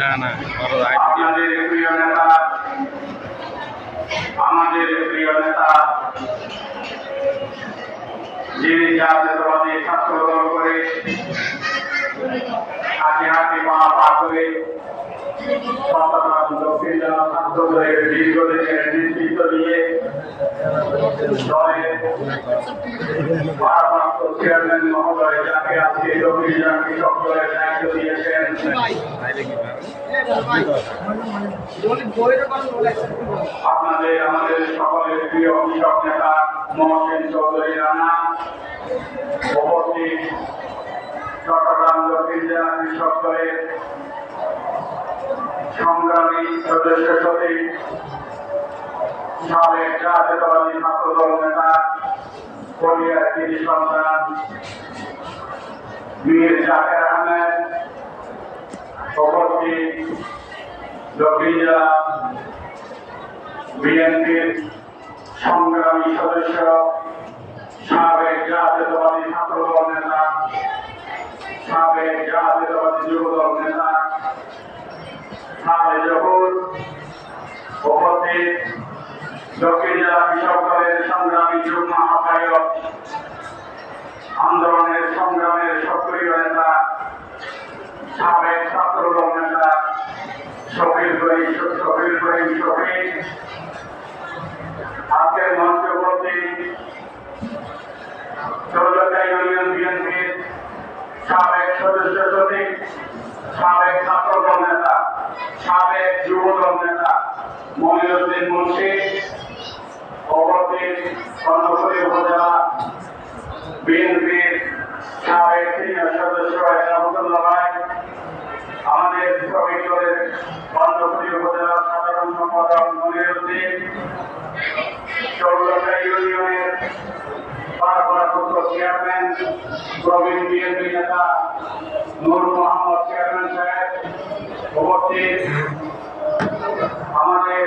না না আপনাদের প্রিয় নেতা, আমাদের প্রিয় নেতা, যিনি জাতীয়তাবাদী ছাত্র দল করে হাতে হাতে পা পা করে দক্ষিণ জেলা ছাত্র দীর্ঘদিনের নেতৃত্ব দিয়ে দলের আপনাদের আমাদের সকলের প্রিয় কৃষক নেতা মহসেন চৌধুরী রানা চট্টগ্রাম দক্ষিণ জেলা কৃষক দলের সংগ্রামী সদস্য সচিব, সাবেক জাতীয়তাবাদী ছাত্র দল নেতা কলিয়ার কৃষি সন্তান। মীর জাকের আহমেদ উপস্থিত দক্ষিণ জেলা বিএনপির সংগ্রামী সদস্য, সাবেক জাতীয়তাবাদী ছাত্র দল নেতা, সাবেক জাতীয়তাবাদী যুব দল নেতা, সাবেক জহুর উপস্থিত দক্ষিণ জেলা কৃষক দলের সংগ্রামী যুগ্ম আহ্বায়ক, আন্দোলনের সংগ্রামের সক্রিয় নেতা, সাবেক ছাত্র দল নেতা শফিল করিম শফিল করিম শফিক, আজকের মঞ্চে উপস্থিত চৌলতা ইউনিয়ন বিএনপির সাবেক সদস্য সচিব, সাবেক ছাত্র নেতা, সাবেক যুব নেতা, মনিরুদ্দিন মুন্সি উপস্থিত কর্ণফুলী উপজেলা বিএনপির সাবেক সিনিয়র সদস্য রহমতুল্লাহ ভাই আমাদের শ্রমিক দলের কর্ণফুলী উপজেলা সাধারণ সম্পাদক মনিরুদ্দিন চৌলতা ইউনিয়নের ভারপ্রাপ্ত চেয়ারম্যান, প্রবীণ বিএনপি নেতা নূর আমাদের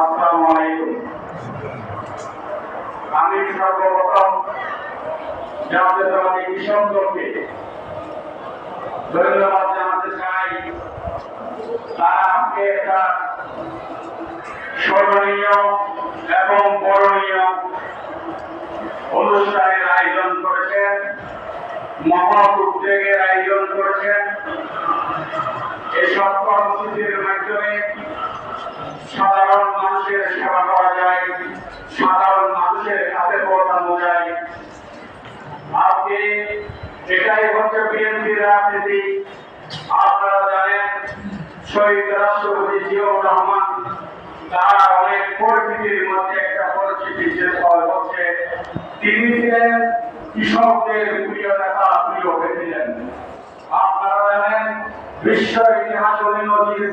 আসসালামু আলাইকুম। আমি সর্বপ্রথম জাতীয়তাবাদী কৃষক দলকে ধন্যবাদ জানাতে চাই। তারা আজকে একটা স্মরণীয় এবং বরণীয় অনুষ্ঠানের আয়োজন করেছেন, মহৎ উদ্যোগের আয়োজন করেছেন। এসব কর্মসূচির মাধ্যমে সাধারণ মানুষের সেবা করা যায়, সাধারণ মানুষের কাছে পৌঁছানো যায়। আজকে এটাই হচ্ছে বিএনপির রাজনীতি। আপনারা জানেন, শহীদ রাষ্ট্রপতি জিয়াউর রহমান তার অনেক পরিস্থিতির মধ্যে একটা পরিস্থিতি যে হচ্ছে। তিনি ছিলেন কৃষকদের প্রিয় নেতা, প্রিয় ছিলেন আপনারা জানেন, বিশ্ব ইতিহাস নদীর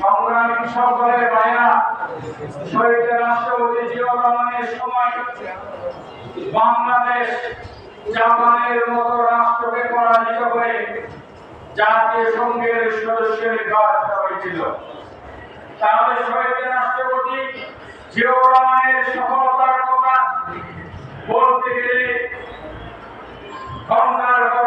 সংগ্রামী কৃষক দলের ভাইরা শহীদ রাষ্ট্রপতি রহমানের সময় বাংলাদেশ জাপানের মতো রাষ্ট্রকে পরাজিত করে জাতীয় সংঘের সদস্যের কাজ হয়েছিল। তাহলে শহীদ রাষ্ট্রপতি রহমানের সফলতার কথা বলতে গেলে ঘণ্টার পর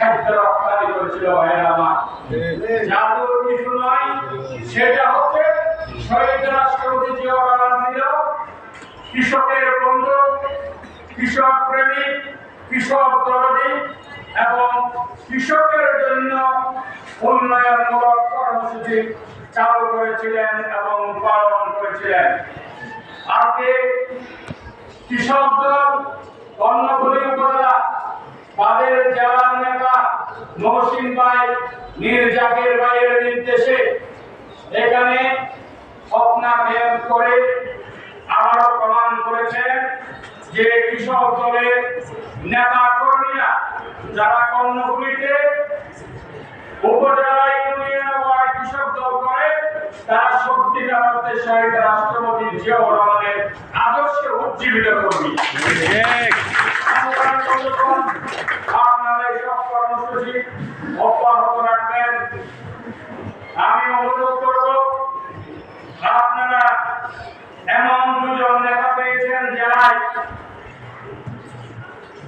খাদ্য রপ্তানি করেছিল ভাইয়ের আমার। জাদুর কিছু নয় সেটা হচ্ছে শহীদ রাষ্ট্রপতি রহমান ছিল। কৃষকের বন্ধু, কৃষক প্রেমিক, কৃষক দরদি এবং কৃষকের জন্য উন্নয়নমূলক কর্মসূচি চালু করেছিলেন এবং পালন করেছিলেন। আজকে কৃষক দল কর্ণফুলী উপজেলা তাদের জেলার নেতা মহসিন ভাই মীর জাকির ভাইয়ের নির্দেশে এখানে স্বপ্না ক্যাম্প করে আবারও প্রমাণ করেছেন যে কৃষক দলের নেতা কর্মীরা যারা কর্ণভূমিতে উপজেলা ইউনিয়ন কৃষক দল করে, তারা সত্যিকার অর্থে শহীদ রাষ্ট্রপতি জিয়াউর রহমানের আদর্শে উজ্জীবিত কর্মী। অনুরোধ করব এমন দুজন নেতা পেয়েছেন জেলায়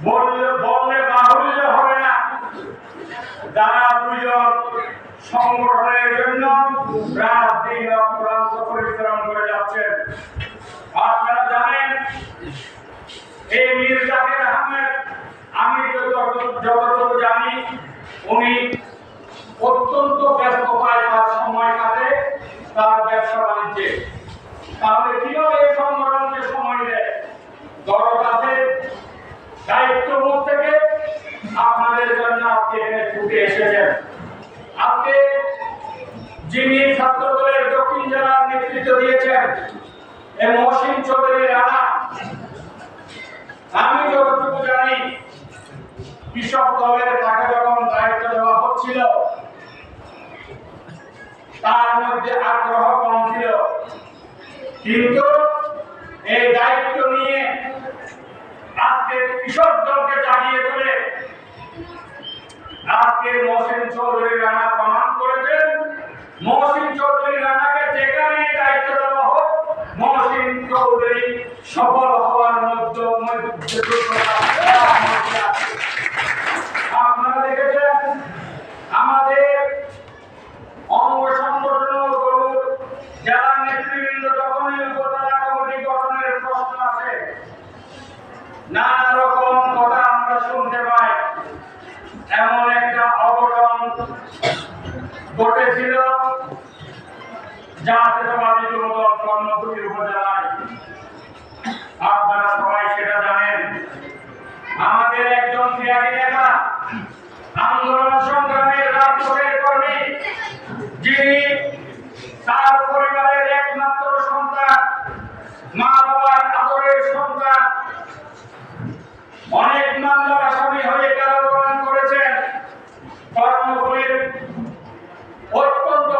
বললে বললে বাহুল্য হবে না। যারা দুজন সংগঠনের জন্য রাত দিন অক্লান্ত করে যাচ্ছেন আপনারা জানেন এই মীর জাকির আহমেদ আমি যত- যতটুকু জানি উনি অত্যন্ত ব্যস্ততায় তার সময় কাটে, তার ব্যবসা বাণিজ্যে। তাহলে কীভাবে এই সংগঠনকে সময় দেয়? দরদ আছে, দায়িত্ববোধ থেকে আপনাদের জন্য আজকে এখানে ছুটে এসেছেন। আজকে যিনি ছাত্র দলের দক্ষিণ জেলার নেতৃত্ব দিয়েছেন এ মহসিন চৌধুরী রানা, আমি যতটুকু জানি, কৃষক দলের তাকে যখন দায়িত্ব দেওয়া হচ্ছিল তার মধ্যে আগ্রহ কম ছিল। কিন্তু এই দায়িত্ব নিয়ে আজকে কৃষক দলকে জাগিয়ে তোলে আজকে মহসিন চৌধুরী রানা প্রমাণ করেছেন। মহসিন চৌধুরী রানাকে যেখানে দায়িত্ব দেওয়া হোক, মহসিন চৌধুরী সফল হওয়ার মধ্যে আপনারা দেখেছেন আমাদের অঙ্গ নানা রকম কথা আমরা শুনতে পাই। এমন একটা ঘটেছিল উপজেলায়। আপনারা সবাই সেটা জানেন। আমাদের একজন ত্যাগী নেতা, আন্দোলন সংগ্রামের কর্মী, যিনি তার পরিবারের একমাত্র সন্তান মা বাবার আদরের সন্তান মামলার আসামি হয়ে কারাবরণ করেছেন? কর্মভূমির অত্যন্ত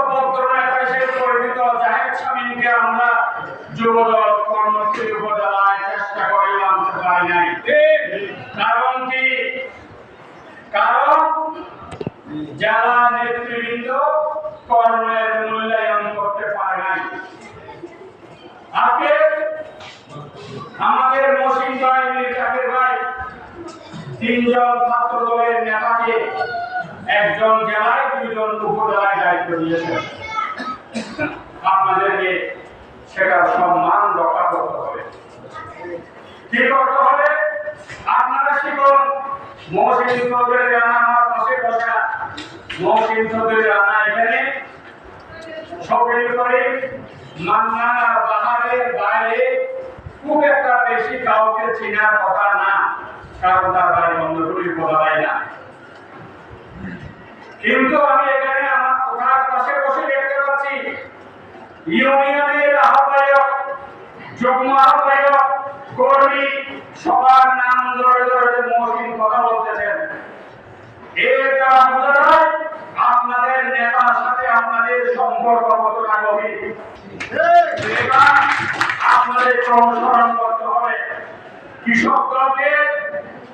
হিসেবে পরিচিত জাহেদ শামীমকে আমরা যুবদল কর্মসূচি উপজেলায় চেষ্টা করে আনতে পারি নাই। কারণ কি? কারণ জেলা নেতৃবৃন্দ কর্মের মূল্যায়ন করতে পারে নাই। আজকে আমাদের মসিন ভাই মীর জাকির ভাই তিনজন ছাত্র দলের নেতাকে একজন জেলায় দুজন উপজেলায় দায়িত্ব দিয়েছেন। আপনাদেরকে সেটার সম্মান রক্ষা করতে হবে। কি করতে হবে? আপনারা শিখুন, মহসিন চৌধুরী রানা আমার পাশে বসা মহসিন চৌধুরী রানা এখানে। শপিং করে মান্না আর বাহারের বাইরে খুব একটা বেশি কাউকে চেনার কথা না। কারণ তার বাড়ি বন্ধুগুলি বলা হয় না। কিন্তু আমি এখানে ওনার পাশে বসে দেখতে পাচ্ছি, ইউনিয়নের আহ্বায়ক, যুগ্ম আহ্বায়ক, কর্মী, সবার নাম ধরে ধরে মহসিন কথা বলতেছেন। এর দ্বারা বোঝা আপনাদের নেতার সাথে আপনাদের সম্পর্ক কতটা গভীর। আপনাদের অনুসরণ করতে হবে। কৃষক দলকে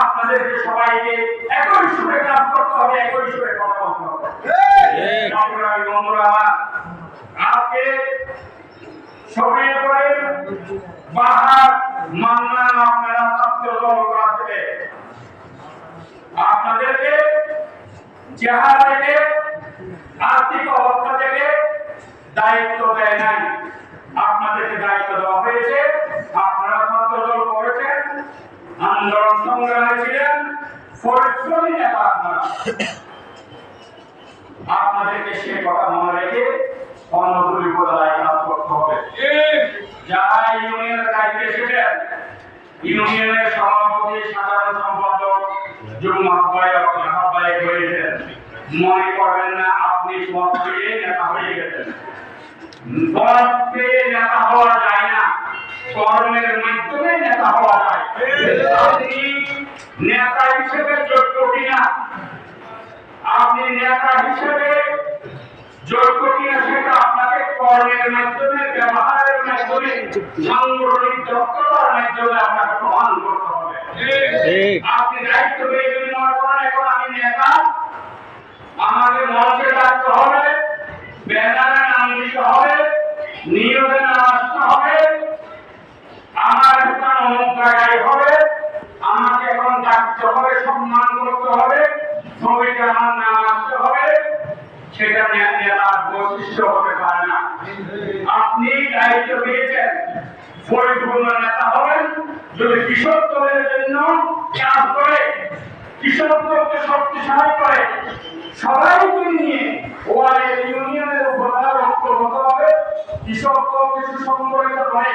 আপনাদেরকে সবাইকে একই সুরে কাজ করতে হবে একই সুরে কথা বলতে হবে। সংগ্রামী বন্ধুরা আজকে সবাই করেন বাহার মান্নান আপনারা ছাত্র দল করা থেকে আপনাদেরকে চেহারা থেকে আর্থিক অবস্থা থেকে দায়িত্ব দেয় নাই। আপনাদেরকে দায়িত্ব দেওয়া হয়েছে। আপনারা ছাত্র দল করেছেন। আন্দোলন সংগ্রামে ছিলেন পরিশ্রমী নেতা আপনারা। আপনাদেরকে সে কথা মনে রেখে অন্যগুলি উপজেলায় কাজ করতে হবে। যারা ইউনিয়নের দায়িত্বে এসেছেন, ইউনিয়নের সভাপতি, সাধারণ সম্পাদক যুগ্ম আহ্বায়ক আহ্বায়ক হয়েছেন মনে করবেন না, আপনি পদ নেতা হয়ে গেছেন। নেতা হওয়া যায় না। কর্মের মাধ্যমে নেতা হওয়া যায়। আপনি নেতা হিসেবে যোগ্য কিনা? আপনি নেতা হিসেবে যোগ্য কিনা সেটা আপনাকে কর্মের মাধ্যমে ব্যবহারের মাধ্যমে সাংগঠনিক দক্ষতার মাধ্যমে আপনাকে প্রমাণ করতে হবে। আপনি দায়িত্ব পেয়ে যদি মনে করেন এখন আমি নেতা আমাকে মঞ্চে ডাকতে হবে ব্যানারে নাম দিতে হবে নিয়োগে নাম আসতে হবে আমার স্থান অমুক জায়গায় হবে, আমাকে এখন ডাকতে হবে, সম্মান করতে হবে, ছবিতে আমার নাম আসতে হবে, সেটা নেতার বৈশিষ্ট্য হতে পারে না। আপনি দায়িত্ব পেয়েছেন, পরিপূর্ণ নেতা হবেন, যদি কৃষক দলের জন্য কাজ করে, কৃষক দলকে শক্তিশালী করে সবাইকে নিয়ে ওয়ার্ডের ইউনিয়নের উপর ঐক্য হতে হবে, কৃষক দলকে সুসংগঠিত করে।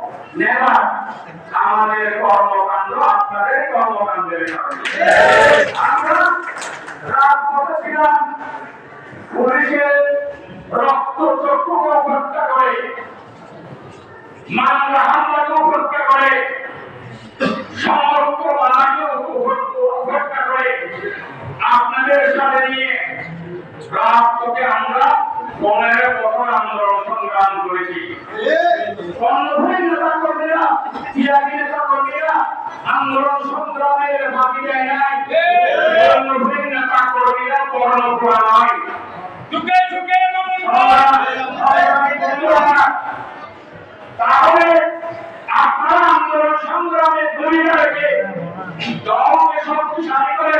আমাদের কর্মকাণ্ড আপনাদের কর্মকাণ্ডের আমরা রাজপথে ছিলাম পুলিশের রক্ত চক্ষুকে হত্যা করে মামলা হামলাকে উপেক্ষা করে সমস্ত বাধাকে উপেক্ষা করে আপনাদের সাথে নিয়ে রাষ্ট্রকে আমরা পনেরো বছর আন্দোলন সংগ্রাম করেছি। কর্ণভূমি ত্যাগী নেতা কর্মীরা আন্দোলন সংগ্রামের বাকি দেয় নাই কর্ণভূমি নেতা কর্মীরা কর্ণপুরা নয় ঝুঁকে ঝুঁকে তাহলে আপনারা আন্দোলন সংগ্রামে ভূমিকা রেখে শক্তিশালী করে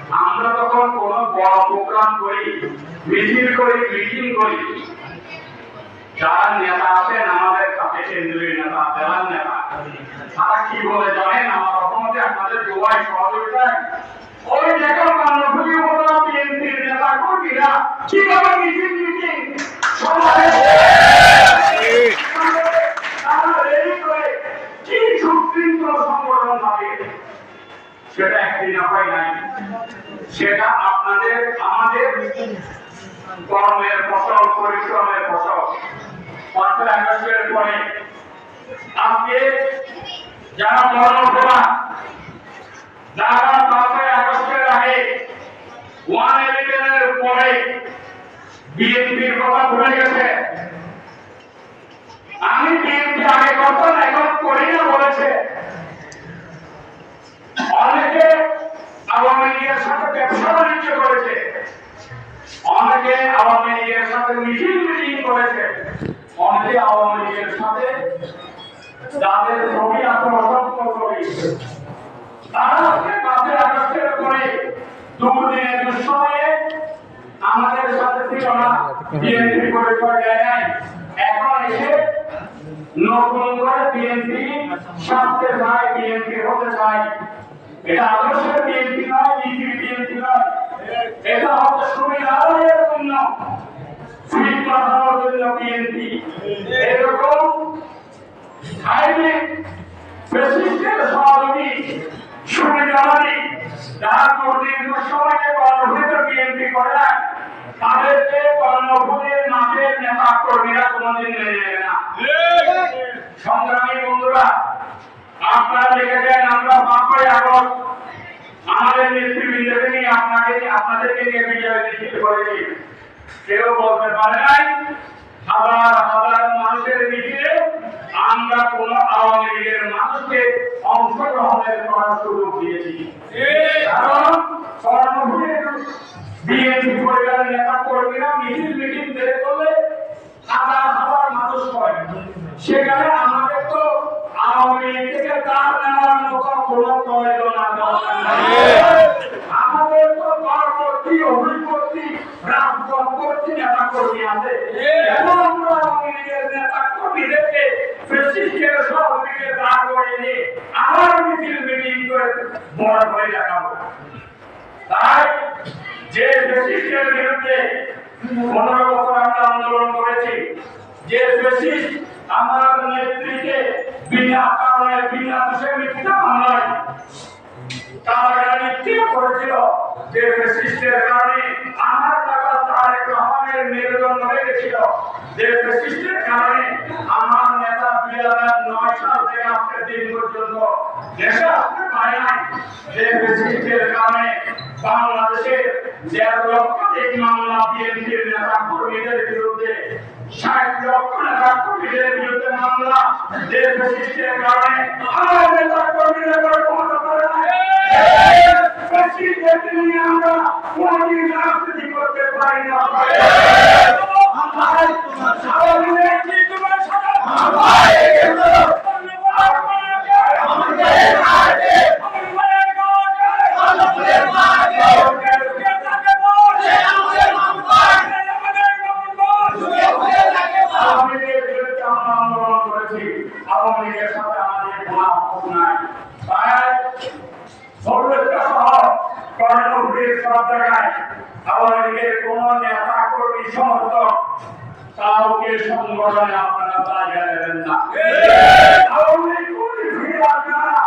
আমরা তখন কোন বড় প্রোগ্রাম করি, মিছিল করি, মিটিং করি। যারা নেতা আছেন, আমাদের কেন্দ্রীয় নেতা নেতা, তারা কি বলে জানেন? আমার আপনাদের সহযোগিতায় ওই বিএনপির নেতা কর্মীরা। কীভাবে মিছিল, মিটিং সেটা একদিন নাই। সেটা আপনাদের, আমাদের কর্মের ফসল, পরিশ্রমের ফসল। পাঁচই পরে আজকে যারা যারা আগস্টের আগে ওয়ান ইলেভেনের পরে বিএনপির কথা ভুলে গেছে, আমি বিএনপি আগে করতাম এখন করি না বলেছে অনেকে আওয়ামী লীগের সাথে ব্যবসা বাণিজ্য করেছে অনেকে আওয়ামী লীগের সাথে মিটিং মিটিং করেছে অনেকে আওয়ামী লীগের সাথে যাদের ছবি আছে অসংখ্য দুঃসময়ে আমাদের সাথে ছিল না। বিএনপি পরিচয় দেয় নাই। এখন এসে নতুন করে বিএনপি সাথে চায় বিএনপি হতে চায় এটা আদর্শের বিএনপি নয়, নীতির বিএনপি নয়। এটা হচ্ছে সুবিধার জন্য পাঠানোর জন্য বিএনপি। হাইব্রিড ফেসিস্টের সহযোগী সুবিধাবাদী যারা কর্তৃক সময়ে কর্মভূত বিএনপি করে তাদেরকে কর্মভূতির মাঠের নেতা কর্মীরা কোনোদিন মেনে নেবে না। সংগ্রামী বন্ধুরা, আপনারা দেখেছেন, আমরা পাঁচই আগস্ট আমাদের নেতৃবৃন্দকে নিয়ে আপনাকে, আপনাদেরকে নিয়ে বিজয় মিছিল করেছি। কেউ বলতে পারে নাই হাজার হাজার মানুষের মিছিলে আমরা কোন আওয়ামী লীগের মানুষকে অংশগ্রহণের করার সুযোগ দিয়েছি। সেখানে আমাদের তো আওয়ামী লীগ থেকে তার নেওয়ার মতো কোনো প্রয়োজন আর অভিজ্ঞতি রাজপরবর্তী নেতা কর্মী আছে। এবং আমরা আওয়ামী লীগের নেতা কর্মীদেরকে ফেসিস্টের সহযোগীকে দাঁড় করে নিয়ে আবার মিছিল মিটিং করে বড় করে দেখাবো। তাই যে ফেসিস্টের বিরুদ্ধে পনেরো বছর আমরা আন্দোলন করেছি যে ফেসিস্ট আমার নেত্রীকে বিনা কারণে বিনা দোষে মিথ্যা মামলায় কারাগারে নিক্ষেপ করেছিল যে ফেসিস্টের কারণে আমার রহমানের মেরুদণ্ড হয়ে গেছিল যে ফেসিস্টের কারণে আমার নেতা দুই নয় সাল থেকে আজকের দিন পর্যন্ত দেশে আসতে পারে নাই। যে ফেসিস্টের কারণে বাংলাদেশে দেড় লক্ষ মামলা বিএনপির নেতা কর্মীদের বিরুদ্ধে ষাট লক্ষ নেতা কর্মীদের বিরুদ্ধে মামলা। যে ফেসিস্টের কারণে আমার নেতা কর্মীরা করে ক্ষমতা করে নাই প্রেসিডেন্ট নিয়ে আমরা কোনদিন রাজনীতি করতে পারি না। আওয়ামী লীগের বিরুদ্ধে আমরা আন্দোলন করেছি আওয়ামী লীগের সাথে আমাদের কোনো আপোষ নাই তাই সর্বোচ্চ সহ কর্ণবীর সব জায়গায় আওয়ামী লীগের কোন নেতা কর্মী সমর্থক কাউকে সংগঠনে আপনারা জায়গা দেবেন না আওয়ামী লীগ কোনদিন ফিরে আসবে না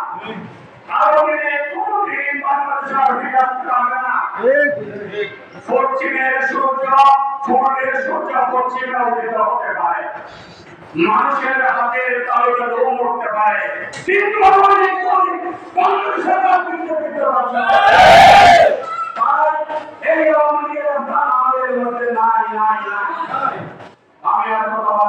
আওয়ামী লীগ কোনদিন বাংলাদেশের ফিরে আসতে পারবে না পশ্চিমের সূর্য পূর্বের সোজা পশ্চিমরা উদিত হতে পারে মানুষের হাতের তালিকা লোক উঠতে পারে। কিন্তু করতে না। তাই এই দান আমাদের মধ্যে নাই নাই নাই। আমি আর কথা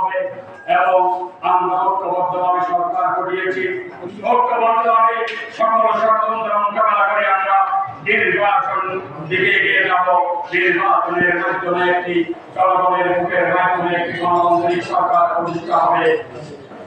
এবং আমরা ঐক্যবদ্ধভাবে সরকার করিয়েছি। ঐক্যবদ্ধভাবে সকল ষড়যন্ত্র মোকাবেলা করে আমরা নির্বাচন দিকে এগিয়ে যাব। নির্বাচনের মাধ্যমে একটি জনগণের মুখের মাধ্যমে একটি গণতান্ত্রিক সরকার প্রতিষ্ঠা হবে।